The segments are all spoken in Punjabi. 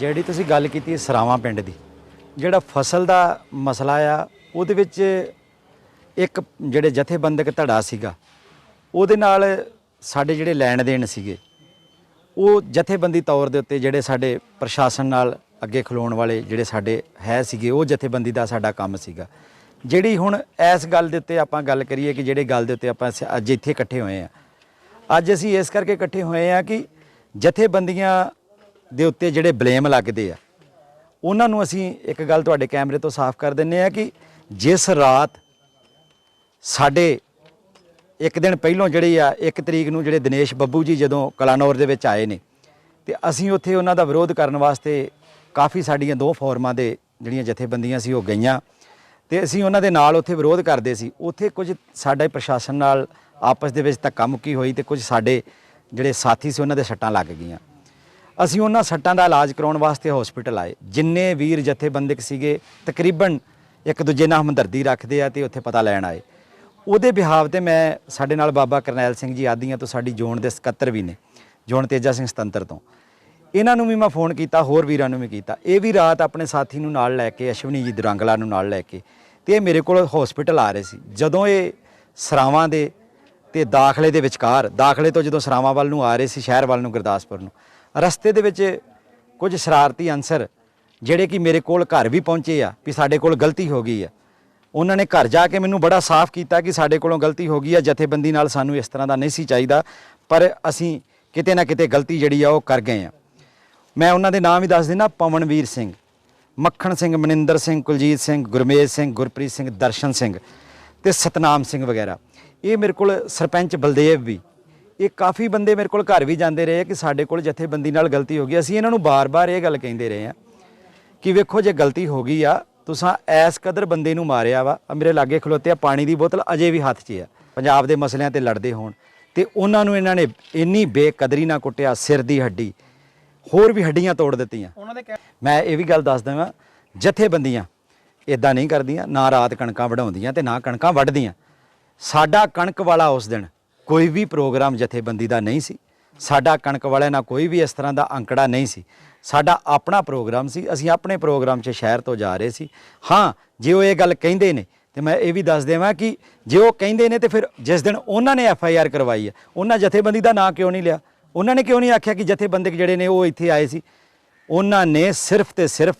ਜਿਹੜੀ ਤੁਸੀਂ ਗੱਲ ਕੀਤੀ ਸਰਾਵਾਂ ਪਿੰਡ ਦੀ, ਜਿਹੜਾ ਫਸਲ ਦਾ ਮਸਲਾ ਆ, ਉਹਦੇ ਵਿੱਚ ਇੱਕ ਜਿਹੜੇ ਜਥੇਬੰਦਕ ਧੜਾ ਸੀਗਾ, ਉਹਦੇ ਨਾਲ ਸਾਡੇ ਜਿਹੜੇ ਲੈਣ ਦੇਣ ਸੀਗੇ, ਉਹ ਜਥੇਬੰਦੀ ਤੌਰ ਦੇ ਉੱਤੇ ਜਿਹੜੇ ਸਾਡੇ ਪ੍ਰਸ਼ਾਸਨ ਨਾਲ ਅੱਗੇ ਖਲੋਣ ਵਾਲੇ ਜਿਹੜੇ ਸਾਡੇ ਹੈ ਸੀਗੇ, ਉਹ ਜਥੇਬੰਦੀ ਦਾ ਸਾਡਾ ਕੰਮ ਸੀਗਾ। ਜਿਹੜੀ ਹੁਣ ਇਸ ਗੱਲ ਦੇ ਉੱਤੇ ਆਪਾਂ ਗੱਲ ਕਰੀਏ ਕਿ ਜਿਹੜੇ ਗੱਲ ਦੇ ਉੱਤੇ ਆਪਾਂ ਅੱਜ ਇੱਥੇ ਇਕੱਠੇ ਹੋਏ ਆ। ਅੱਜ ਅਸੀਂ ਇਸ ਕਰਕੇ ਇਕੱਠੇ ਹੋਏ ਆ ਕਿ ਜਥੇਬੰਦੀਆਂ ਦੇ ਉੱਤੇ ਜਿਹੜੇ ਬਲੇਮ ਲੱਗਦੇ ਆ, ਉਹਨਾਂ ਨੂੰ ਅਸੀਂ ਇੱਕ ਗੱਲ ਤੁਹਾਡੇ ਕੈਮਰੇ ਤੋਂ ਸਾਫ਼ ਕਰ ਦਿੰਨੇ ਆ ਕਿ ਜਿਸ ਰਾਤ ਸਾਡੇ ਇੱਕ ਦਿਨ ਪਹਿਲਾਂ ਜਿਹੜੇ ਆ, ਇੱਕ ਤਰੀਕ ਨੂੰ ਜਿਹੜੇ ਦਿਨੇਸ਼ ਬੱਬੂ ਜੀ ਜਦੋਂ ਕਲਾਨੌਰ ਦੇ ਵਿੱਚ ਆਏ ਨੇ, ਤੇ ਅਸੀਂ ਉੱਥੇ ਉਹਨਾਂ ਦਾ ਵਿਰੋਧ ਕਰਨ ਵਾਸਤੇ ਕਾਫੀ ਸਾਡੀਆਂ ਦੋ ਫੋਰਮਾਂ ਦੇ ਜਿਹੜੀਆਂ ਜਥੇਬੰਦੀਆਂ ਸੀ ਉਹ ਗਈਆਂ, ਤੇ ਅਸੀਂ ਉਹਨਾਂ ਦੇ ਨਾਲ ਉੱਥੇ ਵਿਰੋਧ ਕਰਦੇ ਸੀ। ਉੱਥੇ ਕੁਝ ਸਾਡੇ ਪ੍ਰਸ਼ਾਸਨ ਨਾਲ ਆਪਸ ਦੇ ਵਿੱਚ ਧੱਕਾ ਮੁੱਕੀ ਹੋਈ ਤੇ ਕੁਝ ਸਾਡੇ ਜਿਹੜੇ ਸਾਥੀ ਸੀ ਉਹਨਾਂ ਦੇ ਸੱਟਾਂ ਲੱਗ ਗਈਆਂ। ਅਸੀਂ ਉਹਨਾਂ ਸੱਟਾਂ ਦਾ ਇਲਾਜ ਕਰਾਉਣ ਵਾਸਤੇ ਹਸਪੀਟਲ ਆਏ। ਜਿੰਨੇ ਵੀਰ ਜਥੇਬੰਦਕ ਸੀਗੇ, ਤਕਰੀਬਨ ਇੱਕ ਦੂਜੇ ਨਾਲ ਹਮਦਰਦੀ ਰੱਖਦੇ ਆ ਤੇ ਉੱਥੇ ਪਤਾ ਲੈਣ ਆਏ। ਉਹਦੇ ਵਿਹਾਵ ਤੇ ਮੈਂ ਸਾਡੇ ਨਾਲ ਬਾਬਾ ਕਰਨੈਲ ਸਿੰਘ ਜੀ ਆਦੀਆਂ ਤੋਂ ਸਾਡੀ ਜ਼ੋਨ ਦੇ ਸਕੱਤਰ ਵੀ ਨੇ, ਜ਼ੋਨ ਤੇਜਾ ਸਿੰਘ ਸਤੰਤਰ ਤੋਂ। ਇਹਨਾਂ ਨੂੰ ਵੀ ਮੈਂ ਫੋਨ ਕੀਤਾ, ਹੋਰ ਵੀਰਾਂ ਨੂੰ ਵੀ ਕੀਤਾ। ਇਹ ਵੀ ਰਾਤ ਆਪਣੇ ਸਾਥੀ ਨੂੰ ਨਾਲ ਲੈ ਕੇ, ਅਸ਼ਵਨੀ ਜੀ ਦੁਰੰਗਲਾ ਨੂੰ ਨਾਲ ਲੈ ਕੇ ਤੇ ਇਹ ਮੇਰੇ ਕੋਲ ਹਸਪੀਟਲ ਆ ਰਹੇ ਸੀ। ਜਦੋਂ ਇਹ ਸਰਾਵਾਂ ਦੇ ਤੇ ਦਾਖਲੇ ਦੇ ਵਿਚਕਾਰ, ਦਾਖਲੇ ਤੋਂ ਜਦੋਂ ਸਰਾਵਾਂ ਵੱਲ ਨੂੰ ਆ ਰਹੇ ਸੀ, ਸ਼ਹਿਰ ਵੱਲ ਨੂੰ ਗੁਰਦਾਸਪੁਰ ਨੂੰ ਰਸਤੇ ਦੇ ਵਿੱਚ ਕੁਝ ਸ਼ਰਾਰਤੀ ਅਨਸਰ ਜਿਹੜੇ ਕਿ ਮੇਰੇ ਕੋਲ ਘਰ ਵੀ ਪਹੁੰਚੇ ਆ, ਵੀ ਸਾਡੇ ਕੋਲ ਗਲਤੀ ਹੋ ਗਈ ਆ। ਉਹਨਾਂ ਨੇ ਘਰ ਜਾ ਕੇ ਮੈਨੂੰ ਬੜਾ ਸਾਫ਼ ਕੀਤਾ ਕਿ ਸਾਡੇ ਕੋਲੋਂ ਗਲਤੀ ਹੋ ਗਈ ਆ, ਜਥੇਬੰਦੀ ਨਾਲ ਸਾਨੂੰ ਇਸ ਤਰ੍ਹਾਂ ਦਾ ਨਹੀਂ ਸੀ ਚਾਹੀਦਾ, ਪਰ ਅਸੀਂ ਕਿਤੇ ਨਾ ਕਿਤੇ ਗਲਤੀ ਜਿਹੜੀ ਆ, ਉਹ ਕਰ ਗਏ ਆ। ਮੈਂ ਉਹਨਾਂ ਦੇ ਨਾਮ ਵੀ ਦੱਸ ਦਿੰਦਾ, ਪਵਨਵੀਰ ਸਿੰਘ, ਮੱਖਣ ਸਿੰਘ, ਮਨਿੰਦਰ ਸਿੰਘ, ਕੁਲਜੀਤ ਸਿੰਘ, ਗੁਰਮੇਜ ਸਿੰਘ, ਗੁਰਪ੍ਰੀਤ ਸਿੰਘ, ਦਰਸ਼ਨ ਸਿੰਘ ਤੇ ਸਤਨਾਮ ਸਿੰਘ ਵਗੈਰਾ। ਇਹ ਮੇਰੇ ਕੋਲ ਸਰਪੰਚ ਬਲਦੇਵ ਵੀ ਇਹ ਕਾਫੀ ਬੰਦੇ ਮੇਰੇ ਕੋਲ ਘਰ ਵੀ ਜਾਂਦੇ ਰਹੇ ਕਿ ਸਾਡੇ ਕੋਲ ਜਥੇਬੰਦੀ ਨਾਲ ਗਲਤੀ ਹੋ ਗਈ। ਅਸੀਂ ਇਹਨਾਂ ਨੂੰ ਬਾਰ-ਬਾਰ ਇਹ ਗੱਲ ਕਹਿੰਦੇ ਰਹੇ ਆ ਕਿ ਵੇਖੋ ਜੇ ਗਲਤੀ ਹੋ ਗਈ ਆ ਤੁਸੀਂ ਐਸ ਕਦਰ ਬੰਦੇ ਨੂੰ ਮਾਰਿਆ ਵਾ। ਮੇਰੇ ਲਾਗੇ ਖਲੋਤੇ ਆ ਪਾਣੀ ਦੀ ਬੋਤਲ ਅਜੇ ਵੀ ਹੱਥ 'ਚ ਆ। ਪੰਜਾਬ ਦੇ ਮਸਲਿਆਂ ਤੇ ਲੜਦੇ ਹੋਣ। ਤੇ ਉਹਨਾਂ ਨੂੰ ਇਹਨਾਂ ਨੇ ਇੰਨੀ ਬੇਕਦਰੀ ਨਾਲ ਕੁੱਟਿਆ ਸਿਰ ਦੀ ਹੱਡੀ। ਹੋਰ ਵੀ ਹੱਡੀਆਂ ਤੋੜ ਦਿੱਤੀਆਂ। ਉਹਨਾਂ ਦੇ ਕਹਿ- ਮੈਂ ਇਹ ਵੀ ਗੱਲ ਦੱਸ ਦਵਾਂ ਜਥੇਬੰਦੀਆਂ ਇਦਾਂ ਨਹੀਂ ਕਰਦੀਆਂ ਨਾ ਰਾਤ ਕਣਕਾਂ ਵਢਾਉਂਦੀਆਂ ਤੇ ਨਾ ਕਣਕਾਂ ਵੱਢਦੀਆਂ। ਸਾਡਾ ਕਣਕ ਵਾਲਾ ਉਸ ਦਿਨ ਕੋਈ ਵੀ ਪ੍ਰੋਗਰਾਮ ਜਥੇਬੰਦੀ ਦਾ ਨਹੀਂ ਸੀ। ਸਾਡਾ ਕਣਕ ਵਾਲਿਆਂ ਨਾਲ ਕੋਈ ਵੀ ਇਸ ਤਰ੍ਹਾਂ ਦਾ ਅੰਕੜਾ ਨਹੀਂ ਸੀ। ਸਾਡਾ ਆਪਣਾ ਪ੍ਰੋਗਰਾਮ ਸੀ। ਅਸੀਂ ਆਪਣੇ ਪ੍ਰੋਗਰਾਮ 'ਚ ਸ਼ਹਿਰ ਤੋਂ ਜਾ ਰਹੇ ਸੀ। ਹਾਂ, ਜੇ ਉਹ ਇਹ ਗੱਲ ਕਹਿੰਦੇ ਨੇ, ਤੇ ਮੈਂ ਇਹ ਵੀ ਦੱਸ ਦੇਵਾਂ ਕਿ ਜੇ ਉਹ ਕਹਿੰਦੇ ਨੇ, ਤੇ ਫਿਰ ਜਿਸ ਦਿਨ ਉਹਨਾਂ ਨੇ ਐਫ ਆਈ ਆਰ ਕਰਵਾਈ ਹੈ, ਉਹਨਾਂ ਜਥੇਬੰਦੀ ਦਾ ਨਾਂ ਕਿਉਂ ਨਹੀਂ ਲਿਆ? ਉਹਨਾਂ ਨੇ ਕਿਉਂ ਨਹੀਂ ਆਖਿਆ ਕਿ ਜਥੇਬੰਦਕ ਜਿਹੜੇ ਨੇ ਉਹ ਇੱਥੇ ਆਏ ਸੀ? ਉਹਨਾਂ ਨੇ ਸਿਰਫ ਤੇ ਸਿਰਫ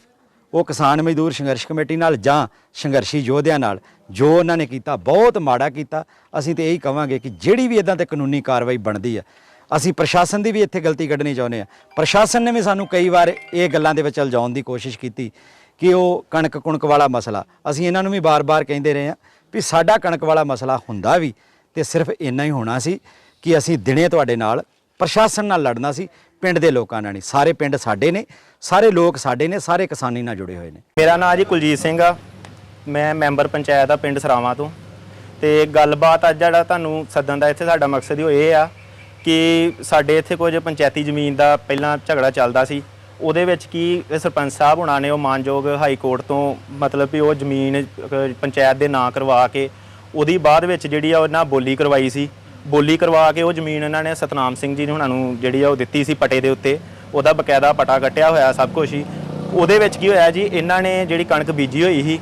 ਉਹ ਕਿਸਾਨ ਮਜ਼ਦੂਰ ਸੰਘਰਸ਼ ਕਮੇਟੀ ਨਾਲ ਜਾਂ ਸੰਘਰਸ਼ੀ ਯੋਧਿਆਂ ਨਾਲ, ਜੋ ਉਹਨਾਂ ਨੇ ਕੀਤਾ, ਬਹੁਤ ਮਾੜਾ ਕੀਤਾ। ਅਸੀਂ ਤੇ ਇਹੀ ਕਵਾਂਗੇ ਕਿ ਜਿਹੜੀ ਵੀ ਇਦਾਂ ਤੇ ਕਾਨੂੰਨੀ ਕਾਰਵਾਈ ਬਣਦੀ ਆ, ਅਸੀਂ ਪ੍ਰਸ਼ਾਸਨ ਦੀ ਵੀ ਇੱਥੇ ਗਲਤੀ ਕੱਢਣੀ ਚਾਹੁੰਦੇ ਆ। ਪ੍ਰਸ਼ਾਸਨ ਨੇ ਵੀ ਸਾਨੂੰ ਕਈ ਵਾਰ ਇਹ ਗੱਲਾਂ ਦੇ ਵਿੱਚ ਉਲਝਾਉਣ ਦੀ ਕੋਸ਼ਿਸ਼ ਕੀਤੀ ਕਿ ਉਹ ਕਣਕ ਕੁਣਕ ਵਾਲਾ ਮਸਲਾ, ਅਸੀਂ ਇਹਨਾਂ ਨੂੰ ਵੀ ਬਾਰ-ਬਾਰ ਕਹਿੰਦੇ ਰਹੇ ਆ ਵੀ ਸਾਡਾ ਕਣਕ ਵਾਲਾ ਮਸਲਾ ਹੁੰਦਾ ਵੀ ਤੇ ਸਿਰਫ ਇੰਨਾ ਹੀ ਹੋਣਾ ਸੀ ਕਿ ਅਸੀਂ ਦਿਨੇ ਤੁਹਾਡੇ ਨਾਲ, ਪ੍ਰਸ਼ਾਸਨ ਨਾਲ ਲੜਨਾ ਸੀ ਪਿੰਡ ਦੇ ਲੋਕਾਂ ਨਾਲ ਨਹੀਂ, ਸਾਰੇ ਪਿੰਡ ਸਾਡੇ ਨੇ, ਸਾਰੇ ਲੋਕ ਸਾਡੇ ਨੇ, ਸਾਰੇ ਕਿਸਾਨੀ ਨਾਲ ਜੁੜੇ ਹੋਏ ਨੇ। ਮੇਰਾ ਨਾਮ ਜੀ ਕੁਲਜੀਤ ਸਿੰਘ ਆ, ਮੈਂ ਮੈਂਬਰ ਪੰਚਾਇਤ ਆ ਪਿੰਡ ਸਰਾਵਾਂ ਤੋਂ। ਤੇ ਗੱਲਬਾਤ ਅੱਜ ਜਿਹੜਾ ਤੁਹਾਨੂੰ ਸੱਦਣ ਦਾ ਇੱਥੇ ਸਾਡਾ ਮਕਸਦ ਹੀ ਉਹ ਇਹ ਆ ਕਿ ਸਾਡੇ ਇੱਥੇ ਕੁਝ ਪੰਚਾਇਤੀ ਜ਼ਮੀਨ ਦਾ ਪਹਿਲਾਂ ਝਗੜਾ ਚੱਲਦਾ ਸੀ। ਉਹਦੇ ਵਿੱਚ ਕੀ ਸਰਪੰਚ ਸਾਹਿਬ ਹੁਣਾਂ ਨੇ ਉਹ ਮਾਨਯੋਗ ਹਾਈ ਕੋਰਟ ਤੋਂ ਮਤਲਬ ਵੀ ਉਹ ਜ਼ਮੀਨ ਪੰਚਾਇਤ ਦੇ ਨਾਂ ਕਰਵਾ ਕੇ ਉਹਦੀ ਬਾਅਦ ਵਿੱਚ ਜਿਹੜੀ ਆ ਉਹਨਾਂ ਬੋਲੀ ਕਰਵਾਈ ਸੀ। ਬੋਲੀ ਕਰਵਾ ਕੇ ਉਹ ਜ਼ਮੀਨ ਇਹਨਾਂ ਨੇ ਸਤਨਾਮ ਸਿੰਘ ਜੀ ਨੇ ਉਹਨਾਂ ਨੂੰ ਜਿਹੜੀ ਆ ਉਹ ਦਿੱਤੀ ਸੀ ਪਟੇ ਦੇ ਉੱਤੇ। ਉਹਦਾ ਬਕਾਇਦਾ ਪਟਾ ਕੱਟਿਆ ਹੋਇਆ ਸਭ ਕੁਝ ਹੀ। ਉਹਦੇ ਵਿੱਚ ਕੀ ਹੋਇਆ ਜੀ, ਇਹਨਾਂ ਨੇ ਜਿਹੜੀ ਕਣਕ ਬੀਜੀ ਹੋਈ ਸੀ,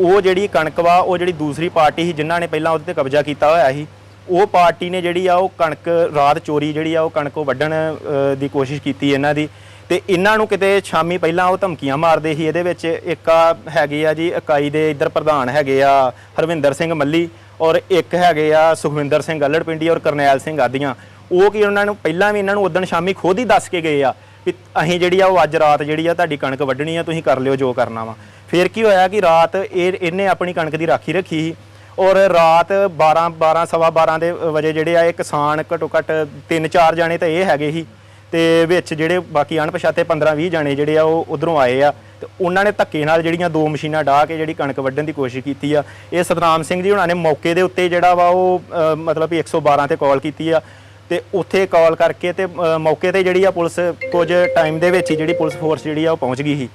ਉਹ ਜਿਹੜੀ ਕਣਕ ਵਾ, ਉਹ ਜਿਹੜੀ ਦੂਸਰੀ ਪਾਰਟੀ ਸੀ ਜਿਨ੍ਹਾਂ ਨੇ ਪਹਿਲਾਂ ਉਹਦੇ ਤੇ ਕਬਜ਼ਾ ਕੀਤਾ ਹੋਇਆ ਸੀ, ਉਹ ਪਾਰਟੀ ਨੇ ਜਿਹੜੀ ਆ ਉਹ ਕਣਕ ਰਾਤ ਚੋਰੀ ਜਿਹੜੀ ਆ ਉਹ ਕਣਕ ਉਹ ਵੱਢਣ ਦੀ ਕੋਸ਼ਿਸ਼ ਕੀਤੀ ਇਹਨਾਂ ਦੀ। ਤੇ ਇਹਨਾਂ ਨੂੰ ਕਿਤੇ ਸ਼ਾਮੀ ਪਹਿਲਾਂ ਉਹ ਧਮਕੀਆਂ ਮਾਰਦੇ ਸੀ। ਇਹਦੇ ਵਿੱਚ ਇੱਕ ਆ ਹੈਗੇ ਆ ਜੀ, ਇਕਾਈ ਦੇ ਇੱਧਰ ਪ੍ਰਧਾਨ ਹੈਗੇ ਆ, ਹਰਵਿੰਦਰ ਸਿੰਘ ਮੱਲੀ ਔਰ ਇੱਕ ਹੈਗੇ ਆ ਸੁਖਵਿੰਦਰ ਸਿੰਘ ਗੱਲੜ ਪਿੰਡੀ ਔਰ ਕਰਨੈਲ ਸਿੰਘ ਆਦੀਆਂ। ਉਹ ਕੀ ਉਹਨਾਂ ਨੂੰ ਪਹਿਲਾਂ ਵੀ ਇਹਨਾਂ ਨੂੰ ਉਦੋਂ ਸ਼ਾਮੀ ਖੁਦ ਹੀ ਦੱਸ ਕੇ ਗਏ ਆ ਵੀ ਅਸੀਂ ਜਿਹੜੀ ਆ ਉਹ ਅੱਜ ਰਾਤ ਜਿਹੜੀ ਆ ਤੁਹਾਡੀ ਕਣਕ ਵੱਢਣੀ ਆ, ਤੁਸੀਂ ਕਰ ਲਿਓ ਜੋ ਕਰਨਾ ਵਾ। ਫਿਰ ਕੀ ਹੋਇਆ ਕਿ ਰਾਤ ਇਹ ਇਹਨੇ ਆਪਣੀ ਕਣਕ ਦੀ ਰਾਖੀ ਰੱਖੀ ਸੀ ਔਰ ਰਾਤ 12 12 ਸਵਾ 12 ਦੇ ਵਜੇ ਜਿਹੜੇ ਆ ਇਹ ਕਿਸਾਨ ਘਟੋ ਘਟ ਤਿੰਨ ਚਾਰ ਜਾਣੇ ਤਾਂ ਇਹ ਹੈਗੇ ਸੀ। ਤੇ ਵਿੱਚ ਜਿਹੜੇ ਬਾਕੀ ਅਣਪਛਾਤੇ 15 20 ਜਾਣੇ ਜਿਹੜੇ ਆ ਉਹ ਉਧਰੋਂ ਆਏ ਆ ਤੇ ਉਹਨਾਂ ਨੇ ਧੱਕੇ ਨਾਲ ਜਿਹੜੀਆਂ ਦੋ ਮਸ਼ੀਨਾਂ ਡਾਹ ਕੇ ਜਿਹੜੀ ਕਣਕ ਵੱਢਣ ਦੀ ਕੋਸ਼ਿਸ਼ ਕੀਤੀ ਆ। ਇਹ ਸਤਨਾਮ ਸਿੰਘ ਜੀ ਉਹਨਾਂ ਨੇ ਮੌਕੇ ਦੇ ਉੱਤੇ ਜਿਹੜਾ ਵਾ ਉਹ ਅ, ਮਤਲਬ ਵੀ 112 ਤੇ ਕਾਲ ਕੀਤੀ ਆ ਤੇ ਉੱਥੇ ਕਾਲ ਕਰਕੇ ਤੇ ਮੌਕੇ ਤੇ ਜਿਹੜੀ ਆ ਪੁਲਿਸ ਕੁਝ ਟਾਈਮ ਦੇ ਵਿੱਚ ਹੀ ਜਿਹੜੀ ਪੁਲਿਸ ਫੋਰਸ ਜਿਹੜੀ ਆ ਉਹ ਪਹੁੰਚ ਗਈ ਸੀ।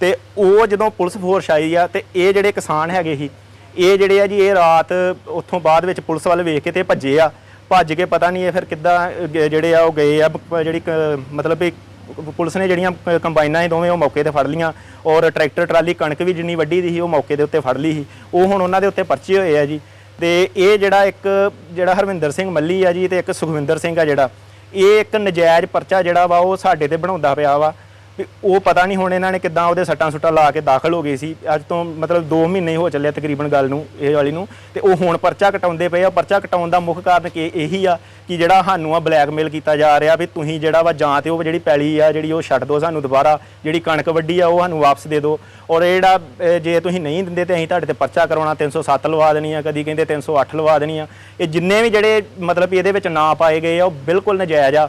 ਤੇ ਉਹ ਜਦੋਂ ਪੁਲਿਸ ਫੋਰਸ ਆਈ ਆ ਤੇ ਇਹ ਜਿਹੜੇ ਕਿਸਾਨ ਹੈਗੇ ਸੀ ਇਹ ਜਿਹੜੇ ਆ ਜੀ ਇਹ ਰਾਤ ਉੱਥੋਂ ਬਾਅਦ ਵਿੱਚ ਪੁਲਿਸ ਵੱਲ ਵੇਖ ਕੇ ਤੇ ਭੱਜੇ ਆ। ਭੱਜ ਕੇ ਪਤਾ ਨਹੀਂ ਇਹ ਫਿਰ ਕਿੱਦਾਂ ਜਿਹੜੇ ਆ ਉਹ ਗਏ ਆ ਜਿਹੜੀ ਕ- ਮਤਲਬ ਵੀ ਪੁਲਿਸ ਨੇ ਜਿਹੜੀਆਂ ਕੰਬਾਈਨਾਂ ਸੀ ਦੋਵੇਂ ਉਹ ਮੌਕੇ ਤੇ ਫੜ ਲੀਆਂ। ਔਰ ਟਰੈਕਟਰ, ਟਰਾਲੀ ਕਣਕ ਵੀ ਜਿੰਨੀ ਵੱਡੀ ਦੀ ਸੀ, ਉਹ ਮੌਕੇ ਦੇ ਉੱਤੇ ਫੜ ਲਈ ਸੀ। ਉਹ ਹੁਣ ਉਹਨਾਂ ਦੇ ਉੱਤੇ ਪਰਚੇ ਹੋਏ ਆ ਜੀ। ਤੇ ਇਹ ਜਿਹੜਾ ਇੱਕ, ਜਿਹੜਾ ਹਰਵਿੰਦਰ ਸਿੰਘ ਮੱਲੀ ਆ ਜੀ ਤੇ ਇੱਕ ਸੁਖਵਿੰਦਰ ਸਿੰਘ ਆ ਜਿਹੜਾ, ਇਹ ਇੱਕ ਨਜਾਇਜ਼ ਪਰਚਾ ਜਿਹੜਾ ਵਾ ਉਹ ਸਾਡੇ ਤੇ ਬਣਾਉਂਦਾ ਪਿਆ ਵਾ। ਵੀ ਉਹ ਪਤਾ ਨਹੀਂ ਹੁਣ ਇਹਨਾਂ ਨੇ ਕਿੱਦਾਂ ਉਹਦੇ ਸੱਟਾਂ ਸੁੱਟਾਂ ਲਾ ਕੇ ਦਾਖਲ ਹੋ ਗਏ ਸੀ। ਅੱਜ ਤੋਂ ਮਤਲਬ 2 ਮਹੀਨੇ ਹੋ ਚੱਲੇ ਤਕਰੀਬਨ ਗੱਲ ਨੂੰ, ਇਹ ਵਾਲੀ ਨੂੰ। ਤੇ ਉਹ ਹੁਣ ਪਰਚਾ ਕਟਾਉਂਦੇ ਪਏ ਆ। ਪਰਚਾ ਕਟਾਉਣ ਦਾ ਮੁੱਖ ਕਾਰਨ ਕਿ ਇਹੀ ਆ ਕਿ ਜਿਹੜਾ ਸਾਨੂੰ ਆ ਬਲੈਕਮੇਲ ਕੀਤਾ ਜਾ ਰਿਹਾ ਵੀ ਤੁਸੀਂ ਜਿਹੜਾ ਵਾ ਜਾਂ ਤੇ ਉਹ ਜਿਹੜੀ ਪੈਲੀ ਆ, ਜਿਹੜੀ ਉਹ ਛੱਡ ਦਿਓ ਸਾਨੂੰ ਦੁਬਾਰਾ, ਜਿਹੜੀ ਕਣਕ ਵੱਡੀ ਆ, ਉਹ ਸਾਨੂੰ ਵਾਪਸ ਦੇ ਦਿਓ। ਔਰ ਇਹ ਜਿਹੜਾ ਜੇ ਤੁਸੀਂ ਨਹੀਂ ਦਿੰਦੇ ਤੇ ਅਸੀਂ ਤੁਹਾਡੇ ਤੇ ਪਰਚਾ ਕਰਾਉਣਾ 307 ਲਵਾ ਦੇਣੀ ਆ, ਕਦੀ ਕਹਿੰਦੇ 308 ਲਵਾ ਦੇਣੀ ਆ। ਇਹ ਜਿੰਨੇ ਵੀ ਜਿਹੜੇ ਮਤਲਬ ਵੀ ਇਹਦੇ ਵਿੱਚ ਨਾ ਪਾਏ ਗਏ ਆ, ਉਹ ਬਿਲਕੁਲ ਨਜਾਇਜ਼ ਆ।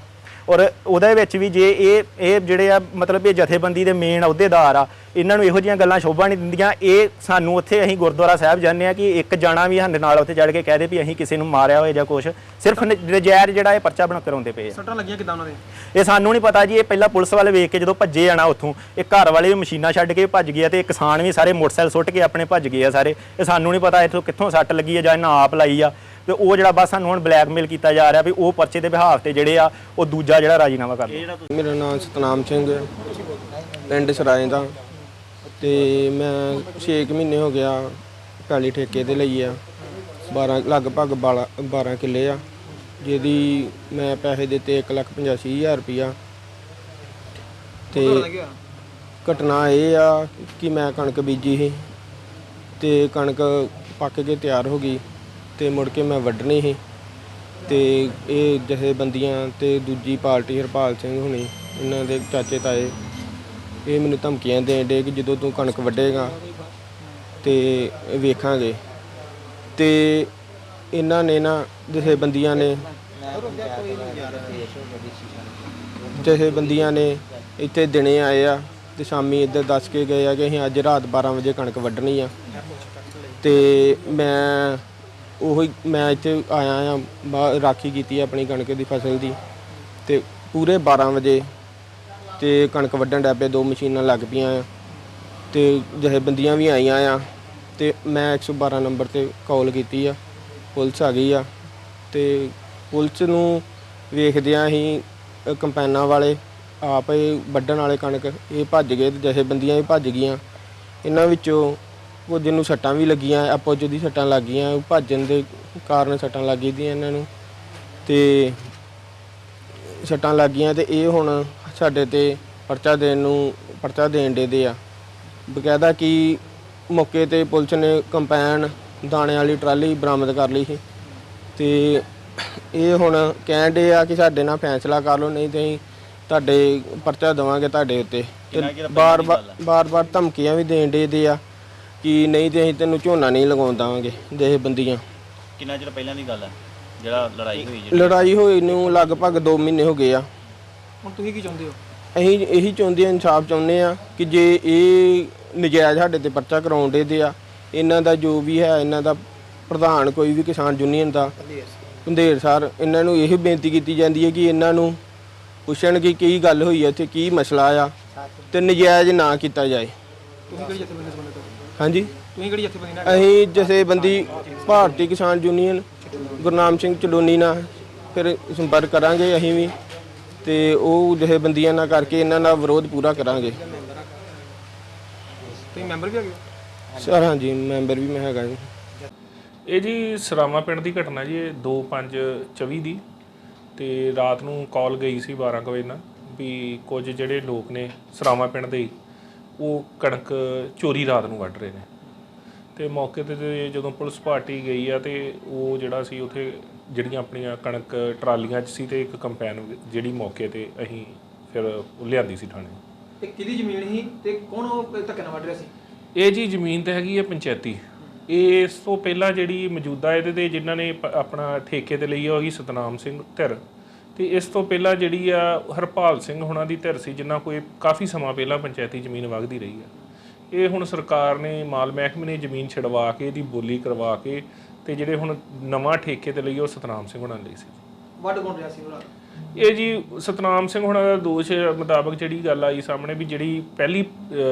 ਔਰ ਉਹਦੇ ਵਿੱਚ ਵੀ ਜੇ ਇਹ ਇਹ ਜਿਹੜੇ ਆ ਮਤਲਬ ਇਹ ਜਥੇਬੰਦੀ ਦੇ ਮੇਨ ਅਹੁਦੇਦਾਰ ਆ ਇਹਨਾਂ ਨੂੰ ਇਹੋ ਜਿਹੀਆਂ ਗੱਲਾਂ ਸ਼ੋਭਾ ਨਹੀਂ ਦਿੰਦੀਆਂ। ਇਹ ਸਾਨੂੰ ਉੱਥੇ ਅਸੀਂ ਗੁਰਦੁਆਰਾ ਸਾਹਿਬ ਜਾਂਦੇ ਆ ਕਿ ਇੱਕ ਜਾਣਾ ਵੀ ਸਾਡੇ ਨਾਲ ਉੱਥੇ ਚੜ ਕੇ ਕਹਦੇ ਵੀ ਅਸੀਂ ਕਿਸੇ ਨੂੰ ਮਾਰਿਆ ਹੋਏ ਜਾਂ ਕੁਛ। ਸਿਰਫ ਨਜਾਇਜ਼ ਜਿਹੜਾ ਇਹ ਪਰਚਾ ਬਣਾ ਕਰਾਉਂਦੇ ਪਏ ਆ। ਸੱਟਾਂ ਲੱਗੀਆਂ ਕਿਦਾਂ ਉਹਨਾਂ ਦੇ? ਇਹ ਸਾਨੂੰ ਨਹੀਂ ਪਤਾ ਜੀ ਇਹ ਪਹਿਲਾਂ ਪੁਲਿਸ ਵਾਲੇ ਵੇਖ ਕੇ ਜਦੋਂ ਭੱਜੇ ਆਣਾ ਉੱਥੋਂ ਇਹ ਘਰ ਵਾਲੇ ਵੀ ਮਸ਼ੀਨਾਂ ਛੱਡ ਕੇ ਭੱਜ ਗਏ ਆ ਤੇ ਕਿਸਾਨ ਵੀ ਸਾਰੇ ਮੋਟਰਸਾਈਕਲ ਸੁੱਟ ਕੇ ਆਪਣੇ ਭੱਜ ਗਏ ਆ ਸਾਰੇ। ਇਹ ਸਾਨੂੰ ਨਹੀਂ ਪਤਾ ਇੱਥੋਂ ਕਿੱਥੋਂ ਸੱਟ ਲੱਗੀ ਆ ਜਾਂ ਇਹਨਾਂ ਆਪ ਲਾਈ ਆ। ਤੇ ਉਹ ਜਿਹੜਾ ਬਸ ਸਾਨੂੰ ਹੁਣ ਬਲੈਕਮੇਲ ਕੀਤਾ ਜਾ ਰਿਹਾ ਵੀ ਉਹ ਪਰਚੇ ਦੇ ਬਿਹਾਫ ਤੇ ਜਿਹੜੇ ਆ, ਉਹ ਦੂਜਾ ਜਿਹੜਾ ਰਾਜੀਨਾਮਾ ਕਰ ਮੇਰਾ ਨਾਮ ਸਤਨਾਮ ਸਿੰਘ ਹੈ। ਪਿੰਡ ਸਰਾਏ ਦਾ। ਤੇ ਮੈਂ 6 ਮਹੀਨੇ ਹੋ ਗਿਆ ਪੈਲੀ ਠੇਕੇ ਤੇ ਲਈ ਆ। 12 ਲਗਭਗ 12 12 ਕਿੱਲੇ ਆ। ਜਿਹਦੀ ਮੈਂ ਪੈਸੇ ਦਿੱਤੇ 185000 ਰੁਪਇਆ ਤੇ ਲੱਗਿਆ ਘਟਨਾ ਇਹ ਆ ਕਿ ਮੈਂ ਕਣਕ ਬੀਜੀ ਸੀ। ਤੇ ਕਣਕ ਪੱਕ ਕੇ ਤਿਆਰ ਹੋ ਗਈ। ਤੇ ਮੁੜ ਕੇ ਮੈਂ ਵੱਢਣੀ ਸੀ ਤੇ ਇਹ ਜਥੇਬੰਦੀਆਂ ਤੇ ਦੂਜੀ ਪਾਰਟੀ ਹਰਪਾਲ ਸਿੰਘ ਹੁਣੀ, ਇਹਨਾਂ ਦੇ ਚਾਚੇ ਤਾਏ, ਇਹ ਮੈਨੂੰ ਧਮਕੀਆਂ ਦੇਣ ਦੇ ਕਿ ਜਦੋਂ ਤੂੰ ਕਣਕ ਵੱਢੇਗਾ ਤੇ ਵੇਖਾਂਗੇ। ਤੇ ਇਹਨਾਂ ਨੇ ਨਾ, ਜਥੇਬੰਦੀਆਂ ਨੇ ਜਥੇਬੰਦੀਆਂ ਨੇ ਇੱਥੇ ਦਿਨੇ ਆਏ ਆ ਤੇ ਸ਼ਾਮੀ ਇੱਧਰ ਦੱਸ ਕੇ ਗਏ ਆ ਕਿ ਅਸੀਂ ਅੱਜ ਰਾਤ 12 ਵਜੇ ਕਣਕ ਵੱਢਣੀ ਆ। ਤੇ ਮੈਂ ਉਹੀ ਮੈਂ ਇੱਥੇ ਆਇਆ ਆ ਬਾ- ਰਾਖੀ ਕੀਤੀ ਆ ਆਪਣੀ ਕਣਕ ਦੀ ਫਸਲ ਦੀ ਤੇ ਪੂਰੇ 12 ਵਜੇ ਤੇ ਕਣਕ ਵੱਢਣ ਡੈ ਪਏ ਦੋ ਮਸ਼ੀਨਾਂ ਲੱਗ ਪਈਆਂ ਆ ਤੇ ਜਥੇਬੰਦੀਆਂ ਵੀ ਆਈਆਂ ਆ ਤੇ ਮੈਂ 112 ਨੰਬਰ ਤੇ ਕਾਲ ਕੀਤੀ ਆ ਪੁਲਿਸ ਆ ਗਈ ਆ ਤੇ ਪੁਲਿਸ ਨੂੰ ਵੇਖਦਿਆਂ ਹੀ ਅ, ਕੰਪੈਨਾਂ ਵਾਲੇ ਆਪ ਇਹ ਵੱਢਣ ਵਾਲੇ ਕਣਕ ਇਹ ਭੱਜ ਗਏ ਤੇ ਜਥੇਬੰਦੀਆਂ ਵੀ ਭੱਜ ਗਈਆਂ। ਇਹਨਾਂ ਵਿੱਚੋਂ ਕੁਝ ਨੂੰ ਸੱਟਾਂ ਵੀ ਲੱਗੀਆਂ ਆਪੋ ਜਿਹਦੀ ਸੱਟਾਂ ਲੱਗੀਆਂ ਭੱਜਣ ਦੇ ਕਾਰਨ ਸੱਟਾਂ ਲੱਗ ਗਈਆਂ ਇਹਨਾਂ ਨੂੰ। ਤੇ ਸੱਟਾਂ ਲੱਗੀਆਂ ਤੇ ਇਹ ਹੁਣ ਸਾਡੇ ਤੇ ਪਰਚਾ ਦੇਣ ਨੂੰ ਪਰਚਾ ਦੇਣ ਦੇ ਦੇ ਆ। ਬਕਾਇਦਾ ਕਿ ਮੌਕੇ ਤੇ ਪੁਲਿਸ ਨੇ ਕੰਪੈਨ ਦਾਣੇ ਵਾਲੀ ਟਰਾਲੀ ਬਰਾਮਦ ਕਰ ਲਈ ਸੀ। ਤੇ ਇਹ ਹੁਣ ਕਹਿਣ ਦੇ ਆ ਕਿ ਸਾਡੇ ਨਾਲ ਫੈਸਲਾ ਕਰ ਲਓ ਨਹੀਂ ਤੇ ਤੁਹਾਡੇ ਪਰਚਾ ਦੇਵਾਂਗੇ ਤੁਹਾਡੇ ਉੱਤੇ। ਤੇ ਬਾਰ ਬਾਰ ਬਾਰ ਧਮਕੀਆਂ ਵੀ ਦੇਣ ਦੇ ਦੇ ਆ। ਕਿ ਨਹੀਂ ਤੇ ਅਸੀਂ ਤੈਨੂੰ ਝੋਨਾ ਨਹੀਂ ਲਗਾਉਣ ਦੇਵਾਂਗੇ ਦੇਹ ਬੰਦੀਆਂ। ਕਿੰਨਾ ਚਿਰ ਪਹਿਲਾਂ ਦੀ ਗੱਲ ਹੈ? ਜਿਹੜਾ ਲੜਾਈ ਹੋਈ ਜਿਹੜੀ? ਲੜਾਈ ਹੋਈ ਨੂੰ ਲਗਭਗ 2 ਮਹੀਨੇ ਹੋ ਗਏ ਆ। ਹੁਣ ਤੁਸੀਂ ਕੀ ਚਾਹੁੰਦੇ ਹੋ? ਅਸੀਂ ਇਹੀ ਚਾਹੁੰਦੇ ਆ ਇਨਸਾਫ ਚਾਹੁੰਦੇ ਆ ਕਿ ਜੇ ਇਹ ਨਜਾਇਜ਼ ਸਾਡੇ ਤੇ ਪਰਚਾ ਕਰਾਉਣ ਦੇ ਆ ਇਹਨਾਂ ਦਾ ਜੋ ਵੀ ਹੈ ਇਹਨਾਂ ਦਾ ਪ੍ਰਧਾਨ ਕੋਈ ਵੀ ਕਿਸਾਨ ਯੂਨੀਅਨ ਦਾ ਪੰਧੇਰ ਸਰ ਇਹਨਾਂ ਨੂੰ ਇਹ ਬੇਨਤੀ ਕੀਤੀ ਜਾਂਦੀ ਹੈ ਕਿ ਇਹਨਾਂ ਨੂੰ ਪੁੱਛਣ ਕਿ ਕੀ ਗੱਲ ਹੋਈ ਹੈ ਇੱਥੇ ਕੀ ਮਸਲਾ ਆ ਤੇ ਨਜਾਇਜ਼ ਨਾ ਕੀਤਾ ਜਾਏ। ਤੁਸੀਂ ਕਿਹੜੀ ਜਥੇਬੰਦੀ ਨਾਲ ਸੰਬੰਧਿਤ ਹੋ? ਹਾਂਜੀ। ਤੁਸੀਂ ਕਿਹੜੀ ਜਥੇਬੰਦੀ ਨਾਲ ਅਸੀਂ ਜਥੇਬੰਦੀ ਭਾਰਤੀ ਕਿਸਾਨ ਯੂਨੀਅਨ ਗੁਰਨਾਮ ਸਿੰਘ ਚਲੋਨੀ ਨਾਲ ਫਿਰ ਸੰਪਰਕ ਕਰਾਂਗੇ ਅਸੀਂ ਵੀ ਤੇ ਉਹ ਜਥੇਬੰਦੀਆਂ ਨਾਲ ਕਰਕੇ ਇਹਨਾਂ ਦਾ ਵਿਰੋਧ ਪੂਰਾ ਕਰਾਂਗੇ। ਤੁਸੀਂ ਮੈਂਬਰ ਵੀ ਹੈਗੇ ਹੋ? ਸਰ ਹਾਂਜੀ ਮੈਂਬਰ ਵੀ ਮੈਂ ਹੈਗਾ ਜੀ। ਇਹ ਜੀ ਸਰਾਮਾ ਪਿੰਡ ਦੀ ਘਟਨਾ ਜੀ ਇਹ 2524 ਦੀ ਤੇ ਰਾਤ ਨੂੰ ਕਾਲ ਗਈ ਸੀ 12 ਕੁ ਵਜੇ ਨਾਲ ਵੀ ਕੁਝ ਜਿਹੜੇ ਲੋਕ ਨੇ ਸਰਾਮਾ ਪਿੰਡ ਦੇ ਹੀ, ਉਹ ਕਣਕ ਚੋਰੀ ਰਾਤ ਨੂੰ ਵੱਢ ਰਹੇ ਨੇ। ਤੇ ਮੌਕੇ ਤੇ ਜਦੋਂ ਪੁਲਿਸ ਪਾਰਟੀ ਗਈ ਆ ਤੇ ਉਹ ਜਿਹੜਾ ਸੀ ਉਥੇ ਜਿਹੜੀਆਂ ਆਪਣੀਆਂ ਕਣਕ ਟਰਾਲੀਆਂ 'ਚ ਸੀ ਤੇ ਇੱਕ ਕੰਪੈਨ ਜਿਹੜੀ ਮੌਕੇ ਤੇ ਅਸੀਂ ਫਿਰ ਉਹ ਲਿਆਂਦੀ ਸੀ ਥਾਣੇ। ਤੇ ਕਿਹਦੀ ਜ਼ਮੀਨ ਸੀ ਤੇ ਕੌਣ ਉਹ ਧੱਕੇ ਨਾਲ ਵੱਢ ਰਿਹਾ ਸੀ? ਇਹ ਜੀ ਜ਼ਮੀਨ ਤੇ ਹੈਗੀ ਹੈ ਪੰਚਾਇਤੀ। ਇਸ ਤੋਂ ਪਹਿਲਾਂ ਜਿਹੜੀ ਮੌਜੂਦਾ ਇਹਦੇ ਤੇ ਜਿਨ੍ਹਾਂ ਨੇ ਆਪਣਾ ਠੇਕੇ ਤੇ ਲਈ ਆ ਉਹ ਹੈਗੀ ਸਤਨਾਮ ਸਿੰਘ ਧਿਰ। ਤੇ ਇਸ ਤੋਂ ਪਹਿਲਾਂ ਜਿਹੜੀ ਆ ਹਰਪਾਲ ਸਿੰਘ ਹੁਣਾਂ ਦੀ ਧਿਰ ਸੀ ਜਿਨ੍ਹਾਂ ਕੋਈ ਕਾਫੀ ਸਮਾਂ ਪਹਿਲਾਂ ਪੰਚਾਇਤੀ ਜ਼ਮੀਨ ਵਗਦੀ ਰਹੀ ਆ। ਇਹ ਹੁਣ ਸਰਕਾਰ ਨੇ ਮਾਲ ਮਹਿਕਮੇ ਨੇ ਜ਼ਮੀਨ ਛਡਵਾ ਕੇ ਇਹਦੀ ਬੋਲੀ ਕਰਵਾ ਕੇ ਤੇ ਜਿਹੜੇ ਹੁਣ ਨਵਾਂ ਠੇਕੇ ਤੇ ਲਈ ਉਹ ਸਤਨਾਮ ਸਿੰਘ ਹੁਣਾਂ ਲਈ ਸੀ। ਵੱਢ ਕੌਣ ਰਿਹਾ ਸੀ ਉਹ ਰਾਤ ਇਹ ਜੀ ਸਤਨਾਮ ਸਿੰਘ ਹੁਣਾਂ ਦਾ ਦੋਸ਼ ਮੁਤਾਬਕ ਜਿਹੜੀ ਗੱਲ ਆਈ ਸਾਹਮਣੇ ਵੀ ਜਿਹੜੀ ਪਹਿਲੀ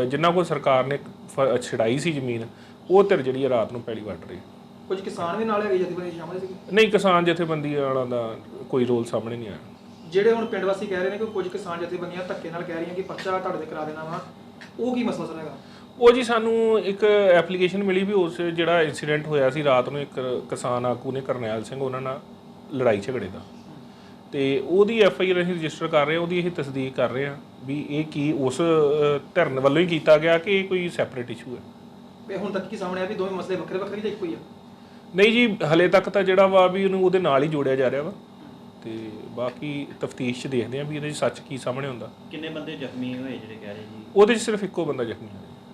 ਜਿਨ੍ਹਾਂ ਕੋਲ ਸਰਕਾਰ ਨੇ ਛਡਾਈ ਸੀ ਜ਼ਮੀਨ ਉਹ ਧਿਰ ਜਿਹੜੀ ਰਾਤ ਨੂੰ ਪਹਿਲੀ ਵੱਢ ਰਹੀ। ਕੁਝ ਕਿਸਾਨ ਵੀ ਨਾਲ ਹੈਗੇ ਜਥੇਬੰਦੀ ਸ਼ਾਮਲ ਸੀ ਨਹੀਂ ਕਿਸਾਨ ਜਥੇਬੰਦੀ ਵਾਲਾ ਦਾ ਕੋਈ ਰੋਲ ਸਾਹਮਣੇ ਨਹੀਂ ਆਇਆ। ਜਿਹੜੇ ਹੁਣ ਪਿੰਡ ਵਾਸੀ ਕਹਿ ਰਹੇ ਨੇ ਕਿ ਕੁਝ ਕਿਸਾਨ ਜਥੇਬੰਦੀਆਂ ਧੱਕੇ ਨਾਲ ਕਹਿ ਰਹੀਆਂ ਕਿ ਪਰਚਾ ਤੁਹਾਡੇ ਤੇ ਕਰਾ ਦੇਣਾ ਵਾ ਉਹ ਕੀ ਮਸਲਾ ਸਰ ਹੈਗਾ? ਉਹ ਜੀ ਸਾਨੂੰ ਇੱਕ ਐਪਲੀਕੇਸ਼ਨ ਮਿਲੀ ਵੀ ਉਸ ਜਿਹੜਾ ਇਨਸੀਡੈਂਟ ਹੋਇਆ ਸੀ ਰਾਤ ਨੂੰ ਇੱਕ ਕਿਸਾਨ ਆਗੂ ਨੇ ਕਰਨੈਲ ਸਿੰਘ ਉਹਨਾਂ ਨਾਲ ਲੜਾਈ ਝਗੜੇ ਦਾ। ਤੇ ਉਹਦੀ ਐਫ ਆਈ ਆਰ ਅਸੀਂ ਰਜਿਸਟਰ ਕਰ ਰਹੇ ਹਾਂ ਉਹਦੀ ਅਸੀਂ ਤਸਦੀਕ ਕਰ ਰਹੇ ਹਾਂ ਵੀ ਇਹ ਕੀ ਉਸ ਧਿਰਨ ਵੱਲੋਂ ਹੀ ਕੀਤਾ ਗਿਆ ਕਿ ਇਹ ਕੋਈ ਸੈਪਰੇਟ ਇਸ਼ੂ ਹੈ? ਤੇ ਹੁਣ ਤੱਕ ਕੀ ਸਾਹਮਣੇ ਆ ਵੀ ਦੋਵੇਂ ਮਸਲੇ ਵੱਖਰੇ ਵੱਖਰੇ ਜਾਂ ਇੱਕੋ ਹੀ ਆ? ਨਹੀਂ ਜੀ ਹਲੇ ਤੱਕ ਤਾਂ ਜਿਹੜਾ ਵਾ ਵੀ ਉਹਨੂੰ ਉਹਦੇ ਨਾਲ ਹੀ ਜੋੜਿਆ ਜਾ ਰਿਹਾ ਵਾ। ਤੇ ਬਾਕੀ ਤਫਤੀਸ਼ 'ਚ ਦੇਖਦੇ ਹਾਂ ਵੀ ਇਹਦੇ 'ਚ ਸੱਚ ਕੀ ਸਾਹਮਣੇ ਹੁੰਦਾ। ਕਿੰਨੇ ਬੰਦੇ ਜ਼ਖਮੀ ਹੋਏ ਜਿਹੜੇ ਕਹਿ ਰਹੇ ਜੀ? ਉਹਦੇ 'ਚ ਸਿਰਫ ਇੱਕੋ ਬੰਦਾ ਜ਼ਖਮੀ ਹੋਇਆ।